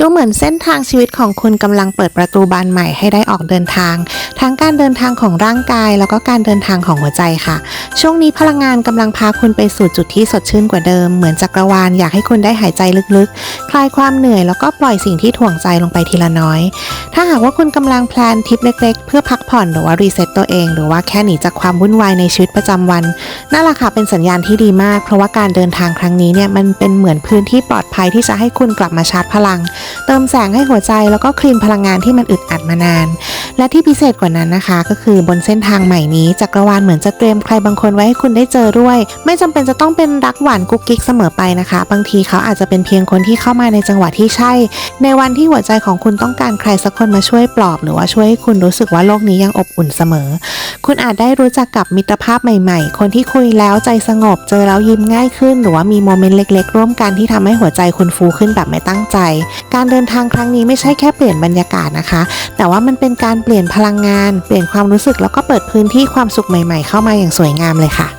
ดูเหมือนเส้นทางชีวิตของคุณกำลังเปิดประตูบานใหม่ให้ได้ออกเดินทาง ทั้งการเดินทางของร่างกาย แล้วก็การเดินทางของหัวใจค่ะ ช่วงนี้พลังงานกำลังพาคุณไปสู่จุดที่สดชื่นกว่าเดิม เหมือนจักรวาลอยากให้คุณได้หายใจลึกๆ คลายความเหนื่อยแล้วก็ปล่อยสิ่งที่ถ่วงใจลงไปทีละน้อย ถ้าหากว่าคุณกำลังแพลนทริปเล็ก ๆ เพื่อพักผ่อนหรือว่ารีเซ็ตตัวเอง หรือว่าแค่หนีจากความวุ่นวายในชีวิตประจำวันนั่นแหละค่ะเป็นสัญญาณที่ดีมาก เพราะว่าการเดินทางครั้งนี้เนี่ยมันเป็นเหมือนพื้นที่ปลอดภัยที่จะให้คุณกลับมาชาร์จพลังเติมแสงให้หัวใจแล้วก็คลีนพลังงานที่มันอึดอัดมานาน และที่พิเศษกว่านั้นนะคะ ก็คือบนเส้นทางใหม่นี้จักรวาลเหมือนจะเตรียมใครบางคนไว้ให้คุณได้เจอด้วย ไม่จำเป็นจะต้องเป็นรักหวานกุ๊กกิ๊กเสมอไปนะคะ บางทีเขาอาจจะเป็นเพียงคนที่เข้ามาในจังหวะที่ใช่ ในวันที่หัวใจของคุณต้องการใครสักคนมาช่วยปลอบ หรือว่าช่วยให้คุณรู้สึกว่าโลกนี้ยังอบอุ่นเสมอ คุณอาจได้รู้จักกับมิตรภาพใหม่ ๆ คนที่คุยแล้วใจสงบ เจอแล้วยิ้มง่ายขึ้น หรือว่ามีโมเมนต์เล็ก ๆ ร่วมกันที่ทำให้หัวใจคุณฟูขึ้นแบบไม่ตั้งใจการเดินทางครั้งนี้ไม่ใช่แค่เปลี่ยนบรรยากาศนะคะ แต่ว่ามันเป็นการเปลี่ยนพลังงาน เปลี่ยนความรู้สึกแล้วก็เปิดพื้นที่ความสุขใหม่ ๆ เข้ามาอย่างสวยงามเลยค่ะ